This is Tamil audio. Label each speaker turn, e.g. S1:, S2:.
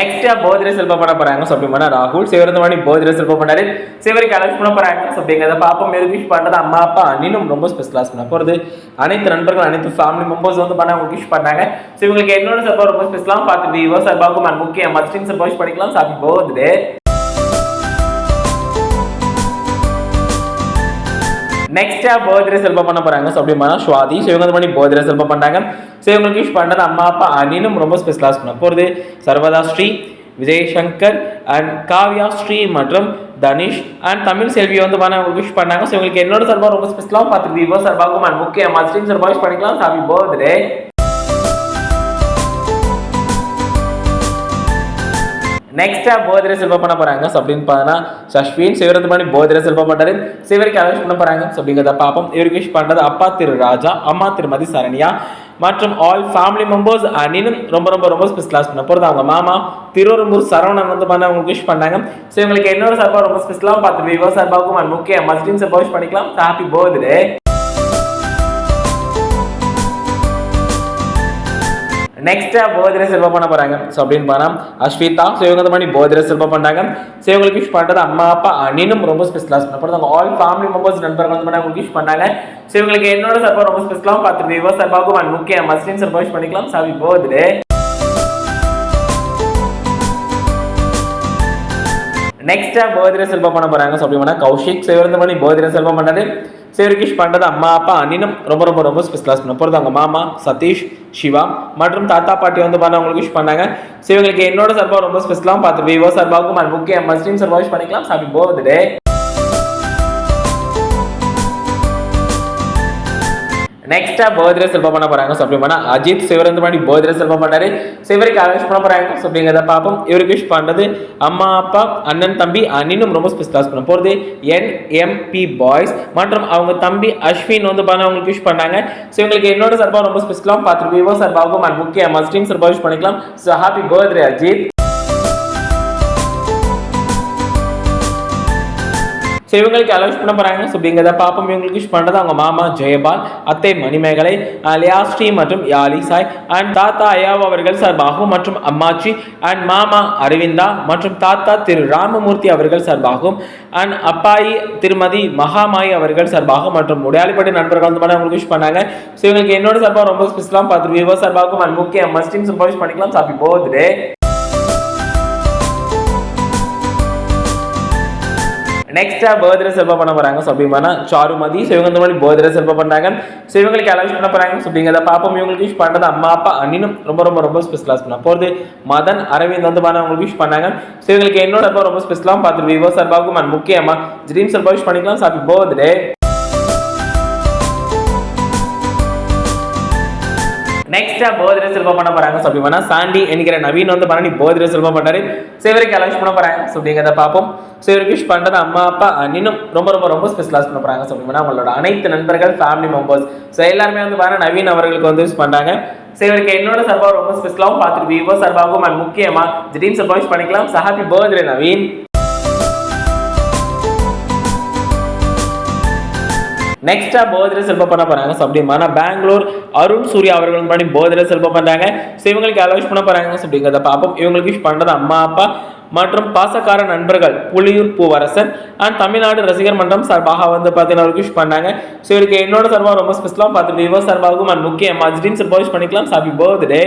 S1: நெக்ஸ்ட் போதிரை செல்ப பண்ண போகிறாங்க ஸோ அப்படின்னா ராகுல் சிவரந்தவாணி போதிரை செல்ப பண்ணாரு. சிவருக்கு அலட்சி பண்ண போகிறாங்க ஸோ அப்படிங்கிறத பாப்போம் விஷ் பண்ணுறது அம்மா அப்பா அண்ணினும் ரொம்ப ஸ்பெஷலாஸ் பண்ண போகிறது அனைத்து நண்பர்கள் அனைத்து ஃபேமிலி மெம்பர்ஸ் வந்து பண்ண அவங்க விஷ் பண்ணாங்க. ஸோ இவங்களுக்கு என்னோட சப்போர்ட் ரொம்ப ஸ்பெஷலாக பார்த்து விவோ சார் அண்ட் முக்கியம் மஸ்டிங் சப்போஸ் பண்ணிக்கலாம் சாப்பி போகுது. நெக்ஸ்டா பர்த்டே செல்பம் பண்ண போறாங்க. ஸோ அப்படின்னா சுவாதி. இவங்க பண்ணி பர்த்டே செல்பம் பண்ணாங்க ஸோ இவங்களுக்கு விஷ் பண்ணுறது அம்மா அப்பா அனினும் ரொம்ப ஸ்பெஷலாக பண்ண போகிறது சர்வதா ஸ்ரீ விஜய் சங்கர் அண்ட் காவ்யா ஸ்ரீ மற்றும் தனிஷ் அண்ட் தமிழ் செல்வி வந்து பண்ண விஷ் பண்ணாங்க. ஸோ இவங்களுக்கு என்னோட சர்பா ரொம்ப ஸ்பெஷலாக பார்த்துருக்கு விவோ சர்பாகும் அண்ட் முக்கிய மஸ்டிங் சர்பா விஷ் பண்ணிக்கலாம். ஹாப்பி பர்த்டே நெக்ஸ்டா போதிரை செல்வ பண்ண போகிறாங்க ஸோ அப்படின்னு பார்த்தா சஷ்வின் சிவரத்து பண்ணி போதிரை செல்வ பண்ணாரு சிவருக்கு அலட்சி பண்ண போகிறாங்க ஸோ அப்படிங்கிறத பார்ப்போம். இவருக்கு விஷ் பண்ணுறது அப்பா திரு ராஜா அம்மா திருமதி சரண்யா மற்றும் ஆல் ஃபேமிலி மெம்பர்ஸ் அண்ணினும் ரொம்ப ரொம்ப ரொம்ப ஸ்பெஷலாக பண்ண போகிறது அவங்க மாமா திருவரம்பூர் சரவணன் வந்து பண்ண அவங்க விஷ் பண்ணாங்க. ஸோ இவங்களுக்கு என்னோட சார்பாக ரொம்ப ஸ்பெஷலாக பார்த்து விவோ சார்பாகவும் அண்ட் முக்கிய மஸ்டின் சார்பாக விஷ் பண்ணிக்கலாம். ஹாப்பி பர்த்டே நெக்ஸ்டா போதிர செல்வம் பண்ண போறாங்க. ஸோ அப்படின்னு போனா அஸ்விதா ஸோ இவங்க வந்து பண்ணி போதிர செல்வம் பண்ணாங்க ஸோ இவங்களுக்கு விஷ் பண்ணுறது அம்மா அப்பா அண்ணனும் ரொம்ப ஸ்பெஷலாக பண்ண ஆல் ஃபேமிலி மெம்பர்ஸ் நண்பர்கள் வந்து பண்ணி அவங்களுக்கு விஷ் பண்ணாங்க. ஸோ இவங்களுக்கு என்னோட சர்பா ரொம்ப ஸ்பெஷலாக பார்த்து விவோ சர்பாக்கும் அண்ட் முக்கிய மஸ்டின் சர்பா விஷ் பண்ணிக்கலாம். சாவி போதிரே. நெக்ஸ்டா போதிர செல்வம் பண்ண போறாங்க. ஸோ அப்படின்னா கௌஷிக். சிவரந்தமணி போதிர செல்வம் பண்ணாரு சிவரிகிஷ் பண்டது அம்மா அப்பா அண்ணனும் ரொம்ப ரொம்ப ரொம்ப ஸ்பெஷலாக பண்ண போகிறது அவங்க மாமா சதீஷ் சிவா மற்றும் தாத்தா பாட்டி வந்து பண்ண அவங்களுக்கு விஷ் பண்ணாங்க. ஸோ இவங்களுக்கு என்னோட சர்பா ரொம்ப ஸ்பெஷலாகவும் பார்த்து விவோ சர்பாவுக்கும் அண்ட் முக்கிய மஸ்டின் சர்பா விஷ் பண்ணிக்கலாம். சாப்பிட்டு போகுது நெக்ஸ்டா பர்த்டே செல்வம் பண்ண போறாங்க. ஸோ அப்படி பண்ணா அஜித் சிவரந்து பண்ணி பர்த்டே செல்வம் பண்ணாரு. சிவருக்கு அலட்சி பண்ண போறாங்க. ஸோ அப்படிங்கிறத பார்ப்போம். இவருக்கு விஷ் பண்றது அம்மா அப்பா அண்ணன் தம்பி அண்ணனும் ரொம்ப ஸ்பெஷலாக பண்ண போகிறது என்எம்பி பாய்ஸ் மற்றும் அவங்க தம்பி அஸ்வின் வந்து பண்ண அவங்களுக்கு விஷ் பண்ணாங்க. ஸோ இவங்களுக்கு என்னோட சர்பா ரொம்ப ஸ்பெஷலாக பார்த்து விவோ சர்பாவுக்கும் அண்ட் முக்கிய மஸ்டீம் சர்பா விஷ் பண்ணிக்கலாம். So happy birthday Ajith so இவங்களுக்கு அலோஸ் பண்ண போகிறாங்க ஸோ அப்படிங்கிறத பார்ப்போம். இவங்களுக்கு விஷ் பண்ணுறது அவங்க மாமா ஜெயபால் அத்தை மணிமேகலை லியாஸ்ரீ மற்றும் யாலி சாய் அண்ட் தாத்தா அயாவ் அவர்கள் சார்பாகவும் மற்றும் அம்மாச்சி அண்ட் மாமா அரவிந்தா மற்றும் தாத்தா திரு ராமமூர்த்தி அவர்கள் சார்பாகவும் அண்ட் அப்பாயி திருமதி மகாமாயி அவர்கள் சார்பாகவும் மற்றும் உடையாளிப்பட்டு நண்பர்கள் வந்து மாதிரி அவங்களுக்கு விஷ் பண்ணாங்க. ஸோ இவங்களுக்கு என்னோட சார்பாக ரொம்ப ஸ்பெஷலாக பார்த்து விவோ சார்பாகவும் அண்ட் முக்கிய மஸ்டிங் சார்பாக விஷ் பண்ணிக்கலாம் சாப்பி போகுது நெக்ஸ்டா பர்த்டே செல்வா பண்ண போறாங்க. ஸோ அப்படின்னா சாருமதி ஸோ இவங்க இந்த மாதிரி பர்த்டே செல்வா பண்ணாங்க ஸோ இவங்களுக்கு அலவுஸ் பண்ண போறாங்க? ஸோ அப்படிங்கிறத பாப்போம் இவங்களுக்கு விஷ் பண்றது அம்மா அப்பா அண்ணனும் ரொம்ப ரொம்ப ரொம்ப ஸ்பெஷலாக பண்ண போகிறது மதன் அரவிந்த் வந்து பண்ண அவங்களுக்கு விஷ் பண்ணாங்க. ஸோ இவங்களுக்கு என்னோட ரொம்ப ஸ்பெஷலாக பார்த்து விவோ சர்பாவுக்கும் அண்ட் முக்கியமா ட்ரீம் சர்பா விஷ் பண்ணிக்கலாம். ஹாப்பி பர்த்டே நெக்ஸ்டா போதிர செல்வம் பண்ண போறாங்க. ஸோ அப்படின்னா சாண்டி என்கிற நவீன் வந்து பண்ணி போதிர செல்வம் பண்ணாரு ஸோ இவருக்கு பண்ண போறாங்க? ஸோ அப்படிங்கிறத பார்ப்போம். ஸோ இவருக்கு விஷ் பண்றது அம்மா அப்பா அண்ணனும் ரொம்ப ரொம்ப ரொம்ப ஸ்பெஷலாக பண்ண போறாங்க. ஸோ அப்படின்னா அவங்களோட அனைத்து நண்பர்கள் ஃபேமிலி மெம்பர்ஸ் ஸோ எல்லாருமே வந்து பாருங்க நவீன் அவர்களுக்கு வந்து விஷ் பண்றாங்க. ஸோ இவருக்கு என்னோட சர்வா ரொம்ப ஸ்பெஷலாகவும் பார்த்துட்டு விவோ சர்பாவும் அண்ட் முக்கியமா திடீர் சர்வா விஷ் பண்ணிக்கலாம் ஹாப்பி பர்த்டே நவீன். நெக்ஸ்டா போதிர செல்வம் பண்ண போறாங்க. ஸோ அப்படின்னா பெங்களூர் அருண் சூர்யா அவர்கள் முன்னாடி போதிர செல்வம் பண்றாங்க. ஸோ இவங்களுக்கு அலோஸ் பண்ண போறாங்க. ஸோ அப்படிங்கிறத பார்ப்போம். இவங்களுக்கு விஷ் பண்ணது அம்மா அப்பா மற்றும் பாசக்கார நண்பர்கள் புலியூர் பூவரசன் அண்ட் தமிழ்நாடு ரசிகர் மன்றம் சார்பாக வந்து பார்த்தீங்கன்னா அவருக்கு விஷ் பண்ணாங்க. ஸோ இவருக்கு என்னோட சார்பாக ரொம்ப ஸ்பெஷலாக பார்த்துட்டு விவோ சார்பாகவும் அண்ட் முக்கியமாக ஜிடின் சார்பாக விஷ் பண்ணிக்கலாம். Happy birthday